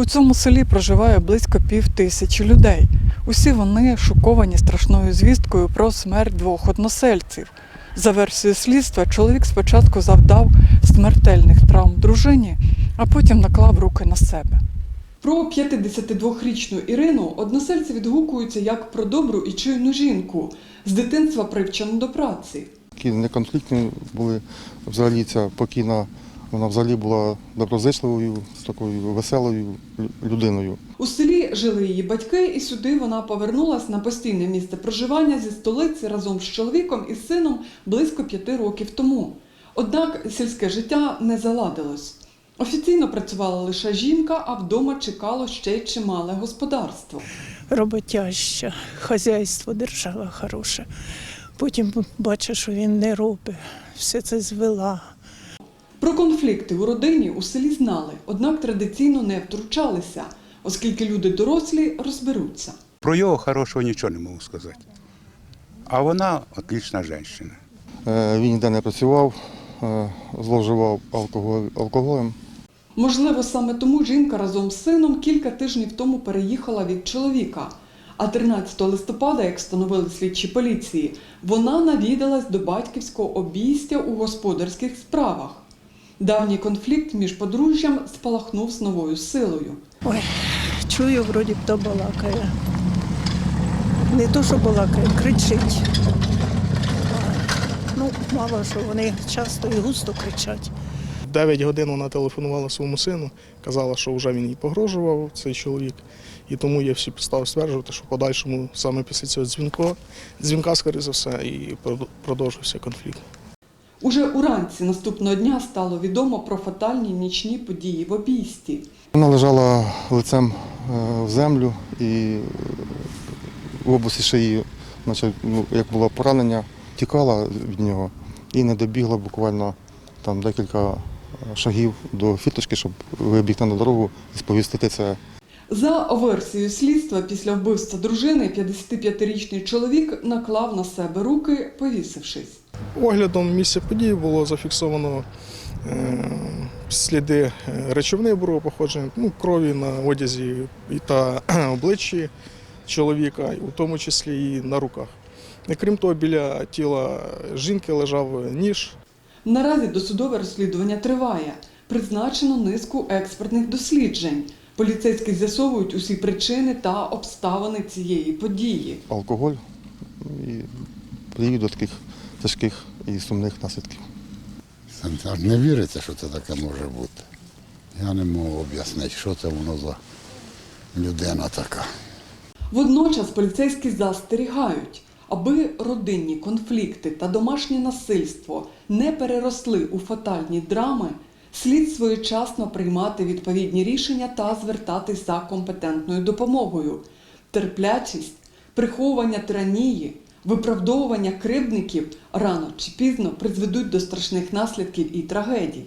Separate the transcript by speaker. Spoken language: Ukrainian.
Speaker 1: У цьому селі проживає близько пів тисячі людей. Усі вони шоковані страшною звісткою про смерть двох односельців. За версією слідства, чоловік спочатку завдав смертельних травм дружині, а потім наклав руки на себе. Про 52-річну Ірину односельці відгукуються як про добру і чуйну жінку, з дитинства привчену до праці.
Speaker 2: Такі неконфліктні були. Взагалі ця покійна, вона взагалі була доброзичливою, з такою веселою людиною.
Speaker 1: У селі жили її батьки, і сюди вона повернулась на постійне місце проживання зі столиці разом з чоловіком і сином близько п'яти років тому. Однак сільське життя не заладилось. Офіційно працювала лише жінка, а вдома чекало ще й чимале господарство.
Speaker 3: роботяща, хазяйство держава хороше. Потім бачу, що він не робить, все це звела.
Speaker 1: Про конфлікти у родині у селі знали, однак традиційно не втручалися, оскільки люди дорослі розберуться.
Speaker 4: Про його хорошого нічого не можу сказати. А вона отлічна жінка.
Speaker 2: Е, Він ніде не працював, е, зловживав алкоголем.
Speaker 1: Можливо, саме тому жінка разом з сином кілька тижнів тому переїхала від чоловіка. А 13 листопада, як встановили слідчі поліції, вона навідалась до батьківського обійстя у господарських справах. Давній конфлікт між подружжям спалахнув з новою силою.
Speaker 3: Ой, чую, вроді б то балакає. Не то, що балакає, кричить. Ну, мало що вони часто і густо кричать.
Speaker 5: 9 годин вона телефонувала своєму сину, казала, що вже він їй погрожував, цей чоловік. І тому є всі підстави стверджувати, що в подальшому саме після цього дзвінка, дзвінка, скоріше за все, і продовжився конфлікт.
Speaker 1: Уже уранці наступного дня стало відомо про фатальні нічні події в обійсті.
Speaker 2: Вона лежала лицем е, в землю і в області шиї, наче, ну, як було поранення, тікала від нього і не добігла буквально там декілька е, шагів до фіточки, щоб вибігти на дорогу і сповістити це
Speaker 1: За версією слідства, після вбивства дружини 55-річний чоловік наклав на себе руки, повісившись.
Speaker 5: Оглядом місця події було зафіксовано е, сліди е, речовини бурого походження, ну, крові на одязі та обличчі чоловіка, у тому числі і на руках. Крім того, біля тіла жінки лежав ніж,
Speaker 1: Наразі досудове розслідування триває. Призначено низку експертних досліджень. Поліцейські з'ясовують усі причини та обставини цієї події.
Speaker 2: алкоголь і привів до таких тяжких і сумних наслідків.
Speaker 6: Аж не віриться, що це таке може бути. Я не можу об'яснити, що це воно за людина така.
Speaker 1: Водночас поліцейські застерігають, аби родинні конфлікти та домашнє насильство не переросли у фатальні драми, слід своєчасно приймати відповідні рішення та звертатись за компетентною допомогою. Терплячість, приховування тиранії, виправдовування кривдників рано чи пізно призведуть до страшних наслідків і трагедій.